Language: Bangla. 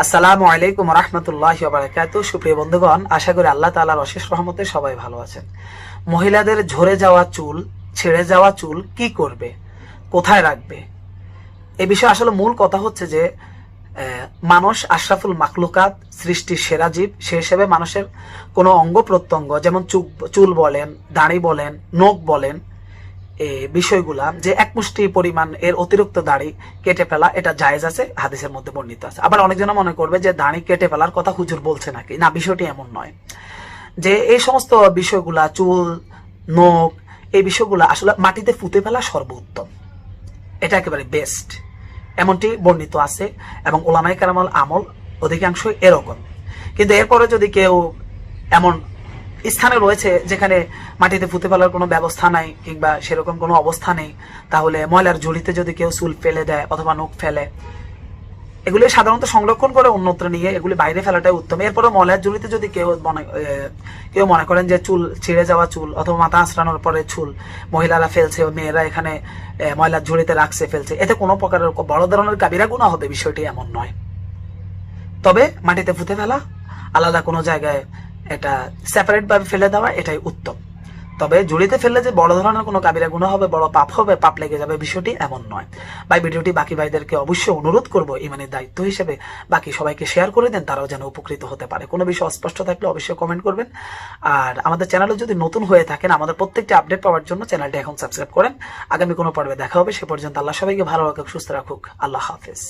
আসসালামু আলাইকুম রহমতুল্লাহ বারাকাতু। সুপ্রিয় বন্ধুগণ, আশা করি আল্লাহ তাআলার অশেষ রহমতে সবাই ভালো আছেন। মহিলাদের ঝরে যাওয়া চুল, ছেড়ে যাওয়া চুল কি করবে? কোথায় রাখবে? এ বিষয়ে আসলে মূল কথা হচ্ছে যে মানুষ আশরাফুল মাকলুকাত সৃষ্টির সেরা জীব, সে হিসেবে মানুষের কোনো অঙ্গ প্রত্যঙ্গ, যেমন চুল বলেন, দাড়ি বলেন, নখ বলেন বিষয়গুলা যে এক মুষ্টি পরিমাণ এর অতিরিক্ত দাড়ি কেটে ফেলা, এটা জায়েজ আছে, হাদিসের মধ্যে বর্ণিত আছে। আবার অনেকজনে মনে করবে যে দাড়ি কেটে ফেলার কথা হুজুর বলছে নাকি। না, বিষয়টি এমন নয়। যে এই সমস্ত বিষয়গুলা, চুল, নখ, এই বিষয়গুলা আসলে মাটিতে পুঁতে ফেলা সর্বোত্তম। এটা একেবারে বেস্ট এমনটি বর্ণিত আছে এবং ওলামাই কারামল আমল অধিকাংশ এরকম। কিন্তু এরপরে যদি কেউ এমন স্থানে রয়েছে যেখানে মাটিতে পুঁতে ফেলার কোনো ব্যবস্থা নাই কিংবা সেরকম কোনো অবস্থা নেই, তাহলে ময়লার ঝুড়িতে যদি কেউ চুল ফেলে দেয় অথবা নখ ফেলে, এগুলি সাধারণত সংরক্ষণ করে অন্যত্র নিয়ে এগুলি বাইরে ফেলাটাই উত্তম। এরপরে ময়লার ঝুড়িতে যদি কেউ মনে কেউ মনে করেন যে চুল ছিঁড়ে যাওয়া চুল অথবা মাথা আঁচড়ানোর পরে চুল মহিলারা ফেলছে মেয়েরা এখানে ময়লার ঝুড়িতে রাখছে, ফেলছে, এতে কোনো প্রকারের বড় ধরনের কাবিরা গুণা হবে, বিষয়টি এমন নয়। তবে মাটিতে পুঁতে ফেলা, আলাদা কোনো জায়গায় এটা সেপারেট ভাবে ফেলে দেওয়া, এটাই উত্তম। তবে জুড়িতে ফেললে যে বড় ধরনের কোনো কাবিরা গুণ হবে, বড় পাপ হবে, পাপ লেগে যাবে, বিষয়টি এমন নয়। ভাই, ভিডিওটি বাকি ভাইদেরকে অবশ্যই অনুরোধ করব, ইমানের দায়িত্ব হিসেবে বাকি সবাইকে শেয়ার করে দেন, তারাও যেন উপকৃত হতে পারে। কোনো বিষয় অস্পষ্ট থাকলে অবশ্যই কমেন্ট করবেন। আর আমাদের চ্যানেলে যদি নতুন হয়ে থাকেন, আমাদের প্রত্যেকটি আপডেট পাওয়ার জন্য চ্যানেলটি এখন সাবস্ক্রাইব করেন। আগামী কোনো পর্বে দেখা হবে, সে পর্যন্ত আল্লাহ সবাইকে ভালো রাখুক, সুস্থ রাখুক। আল্লাহ হাফেজ।